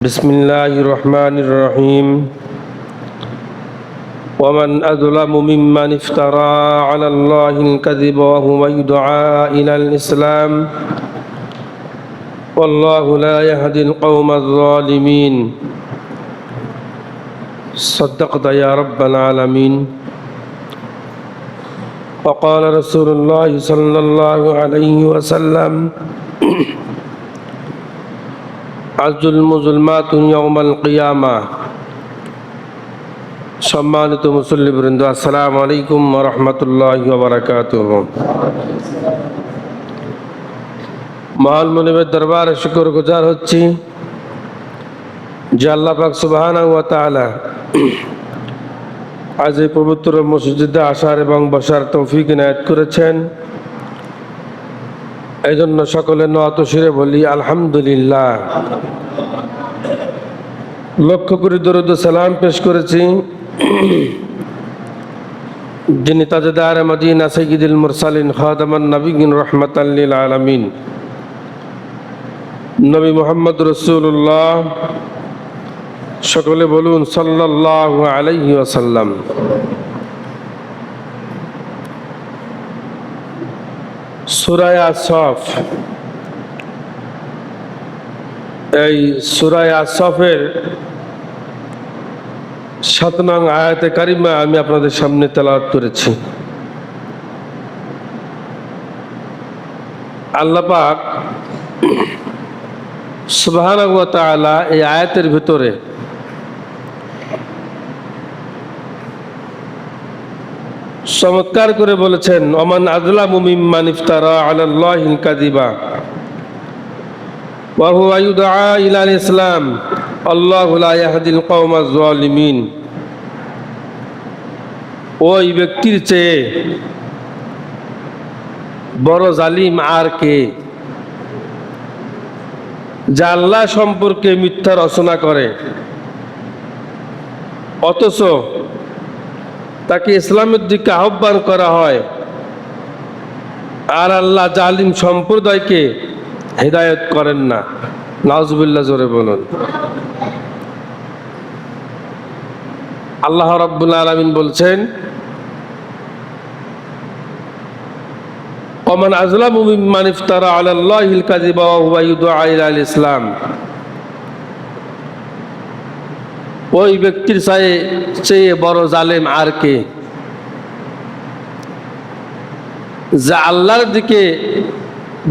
بسم الله الرحمن الرحيم. ومن أظلم ممن افترى على الله الكذب وهو يدعى إلى الإسلام. والله لا يهدي القوم الظالمين. صدقت يا رب العالمين. وقال رسول الله صلى الله عليه وسلم আজুলম জুলমাতুন ইয়াউমাল কিয়ামা। সম্মানিত মুসল্লিবৃন্দ আসসালামু আলাইকুম রহমতুল্লাহ বারাকাত মহান মনিবের দরবারে শুকর গুজার হচ্ছি যে আল্লাহ পাক সুবাহানা ওয়া তাআলা আজ এই পবিত্র মসজিদে আসার এবং বসার তৌফিক নায়ত করেছেন। এই জন্য সকলে নত শিরে বলি, আলহামদুলিল্লাহ। লক্ষ্য করে দরুদ সালাম পেশ করেছি। যিনি তাজদার মদিনা সৈয়দুল মুরসালিন খাদামান নবীন রহমতাল্লিল আলমিন। নবী মোহাম্মদ রসুল্লাহ সকলে বলুন সাল্লাহ আলাইহি আসাল্লাম সুরায়া সফ এই সুরায় আসফের সাত নং আয়াতে কারিমা আমি আপনাদের সামনে তেলাওয়াত করেছি। আল্লাহ পাক সুবহানাহু এই আয়াতের ভিতরে চমৎকার করে বলেছেন, ওমান আজলামু মিম্মান ইফতারা ওয়া হুয়া ইউদআ ইলাল ইসলাম, আল্লাহু লা ইয়াহদিল কওমাজ জালিমিন ওই ব্যক্তির চেয়ে বড় জালিম আর কে? যা আল্লাহ সম্পর্কে মিথ্যা রচনা করে। অথচ তাকে ইসলামের দিকে আহ্বান করা হয়। আর আল্লাহ জালিম সম্প্রদায়কে হেদায়ত করেন না। নাজবুল্লাহ জোরে বলুন। আল্লাহ রব্বুল আলমিন বলছেন, ওমান আজলাম ইফতারা ইলাল ইসলাম। ওই ব্যক্তির চায়ে, চেয়ে বড় জালেম আর কে? যা আল্লাহর দিকে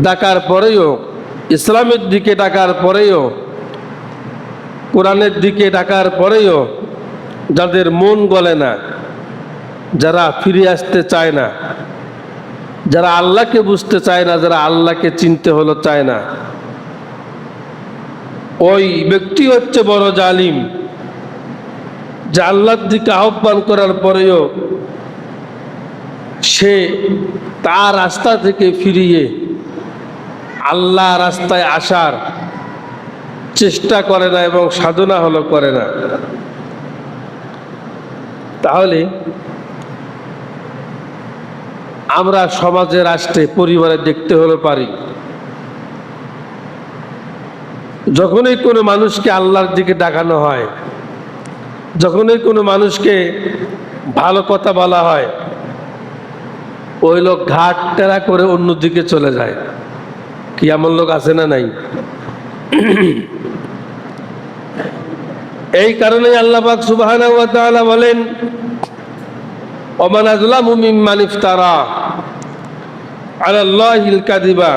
ডাকার পরেও, ইসলামের দিকে ডাকার পরেও, কোরআনের দিকে ডাকার পরেও যাদের মন গলে না, যারা ফিরে আসতে চায় না, যারা আল্লাহকে বুঝতে চায় না, যারা আল্লাহকে চিনতে হলো চায় না, ওই ব্যক্তি হচ্ছে বড় জালিম। যে আল্লাহর দিকে আহ্বান করার পরেও সে তার রাস্তা থেকে ফিরিয়ে আল্লাহ রাস্তায় আসার চেষ্টা করে না এবং সাধনা হলো করে না। তাহলে আমরা সমাজে রাষ্ট্রে, পরিবারে দেখতে হলে পারি। যখনই কোনো মানুষকে আল্লাহর দিকে ডাকানো হয় যখনই কোনো মানুষকে ভালো কথা বলা হয়, ওই লোক ঘাট টেরা করে অন্যদিকে চলে যায়। কি এমন লোক আছে না নাই? এই কারণে আল্লাহ পাক সুবহানাহু বলেন, ওমান আযলামু মিম্মান ইফতারা আলা আল্লাহিল কাযিবা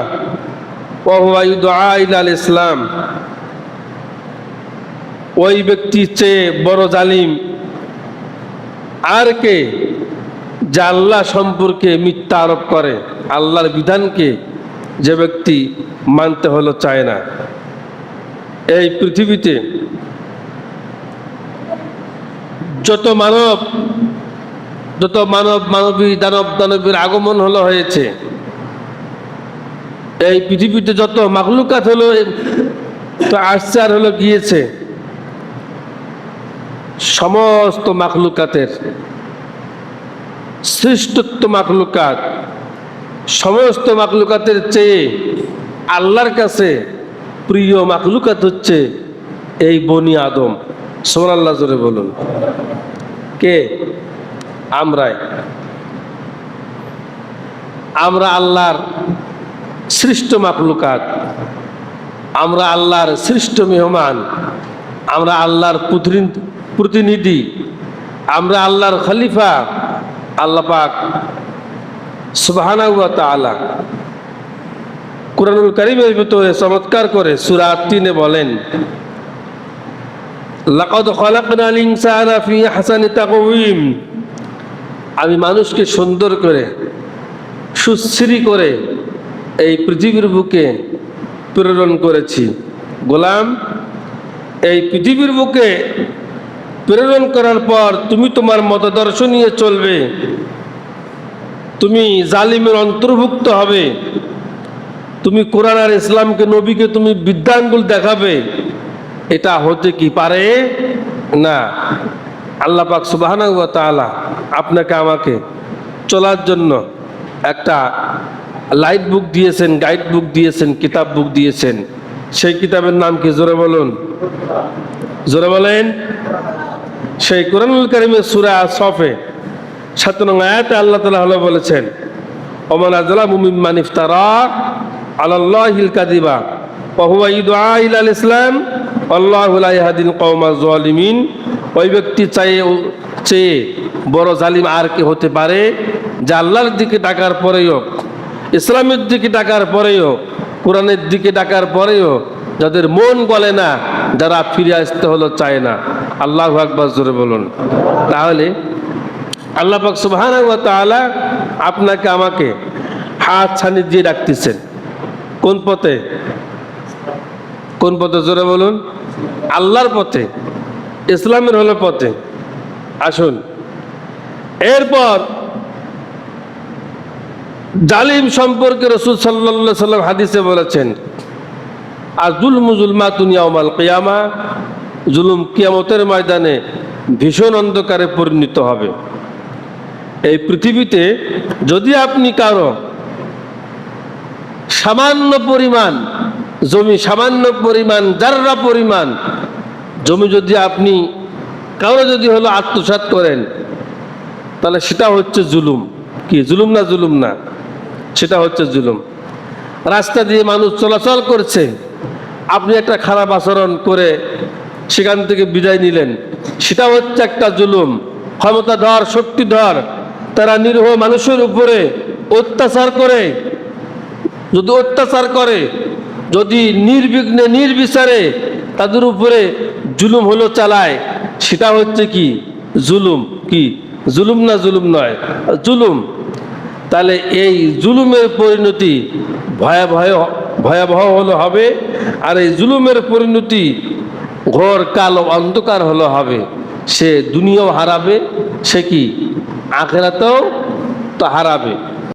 ওয়া হুয়া ইউদআ ইসলাম। ওই ব্যক্তির চেয়ে বড় জালিম। আর কে? যা আল্লাহ সম্পর্কে মিথ্যা আরোপ করে। আল্লাহর বিধানকে যে ব্যক্তি মানতে হলো চায় না। এই পৃথিবীতে যত মানব যত মানব মানবী, দানব দানবীর আগমন হলো হয়েছে। এই পৃথিবীতে যত মাকলুকাত হলো আসছে হলো গিয়েছে। সমস্ত মাকলুকাতের শ্রেষ্ঠত্ব মাকলুকাত সমস্ত মাকলুকাতের চেয়ে আল্লাহর কাছে প্রিয় মাকলুকাত হচ্ছে এই বনি আদম। সোমাল্লা জোরে বলুন। কে? আমরাই। আমরা আল্লাহর সৃষ্ট মাকলুকাত আমরা আল্লাহর সৃষ্ট মেহমান। আমরা আল্লাহর পুত্রি- প্রতিনিধি, আমরা আল্লাহর খলিফা, আল্লাহ পাক সুবাহানা তাআলা কোরআনুল কারিমের ভিতরে চমৎকার করে সূরা তিনে বলেন আমি মানুষকে সুন্দর করে, সুশ্রী করে এই পৃথিবীর বুকে প্রেরণ করেছি। গোলাম, এই পৃথিবীর বুকে প্রেরণ করার পর তুমি তোমার মতাদর্শ নিয়ে চলবে। তুমি জালিমের অন্তর্ভুক্ত হবে। তুমি কোরআন আর ইসলামকে নবীকে তুমি বিদ্যাঙ্গুল দেখাবে। এটা হতে কি পারে? না। আল্লাহ পাক তাআলা আপনাকে আমাকে চলার জন্য একটা লাইট বুক দিয়েছেন গাইড বুক দিয়েছেন, কিতাব বুক দিয়েছেন। সেই কিতাবের নাম কি? জোরে বলুন। জোরে বলেন। সেই কোরআনুল কারিমের সুরা সফে সাত নং আয়াতে আল্লাহ তালা হলো বলেছেন ওমান আজলা মুমিম্মান ইফতারা আলাল্লাহিল কাদিবা ওহুয়া ইদুআ ইলাল ইসলাম, আল্লাহু লা ইয়াহদিল কওমা যালিমিন। ওই ব্যক্তি চাই চেয়ে বড় জালিম আর কি হতে পারে যে আল্লাহর দিকে ডাকার পরেও ইসলামের দিকে ডাকার পরেও কোরআনের দিকে ডাকার পরেও যাদের মন গলে না, যারা ফিরে আসতে হলো চায় না। আল্লাহ আকবর জোরে বলুন। তাহলে আল্লাহ পাক আপনাকে, আমাকে হাত ছানি দিয়ে রাখতেছেন কোন পথে? কোন পথে জোরে বলুন? আল্লাহর পথে। ইসলামের হলো পথে। আসুন। এরপর জালিম সম্পর্কে রসুল সাল্লাহ সাল্লাম হাদিসে বলেছেন আর জুলম জুলমা তুনিয়ামাল কিয়ামা জুলুম কিয়ামতের ময়দানে ভীষণ অন্ধকারে পরিণত হবে। এই পৃথিবীতে যদি আপনি কারও সামান্য পরিমাণ জমি, সামান্য পরিমাণ, যার্রা পরিমাণ জমি যদি আপনি কারও যদি হলো আত্মসাৎ করেন, তাহলে সেটা হচ্ছে জুলুম। কি, জুলুম না জুলুম না? সেটা হচ্ছে জুলুম। রাস্তা দিয়ে মানুষ চলাচল করছে, আপনি একটা খারাপ আচরণ করে সেখান থেকে বিদায় নিলেন। সেটা হচ্ছে একটা জুলুম, ক্ষমতাধর, শক্তিধর। তারা নিরীহ মানুষের উপরে অত্যাচার করে। যদি অত্যাচার করে, যদি নির্বিঘ্নে, নির্বিচারে তাদের উপরে জুলুম হলো চালায়, সেটা হচ্ছে কি? জুলুম কি? জুলুম না জুলুম নয়, জুলুম। তাহলে এই জুলুমের পরিণতি ভয়াবহ ভয়াবহ হলো হবে, আর এই জুলুমের পরিণতি ঘোর কালো অন্ধকার হলো হবে। সে দুনিয়াও হারাবে সে কি আখেরাতেও তো হারাবে।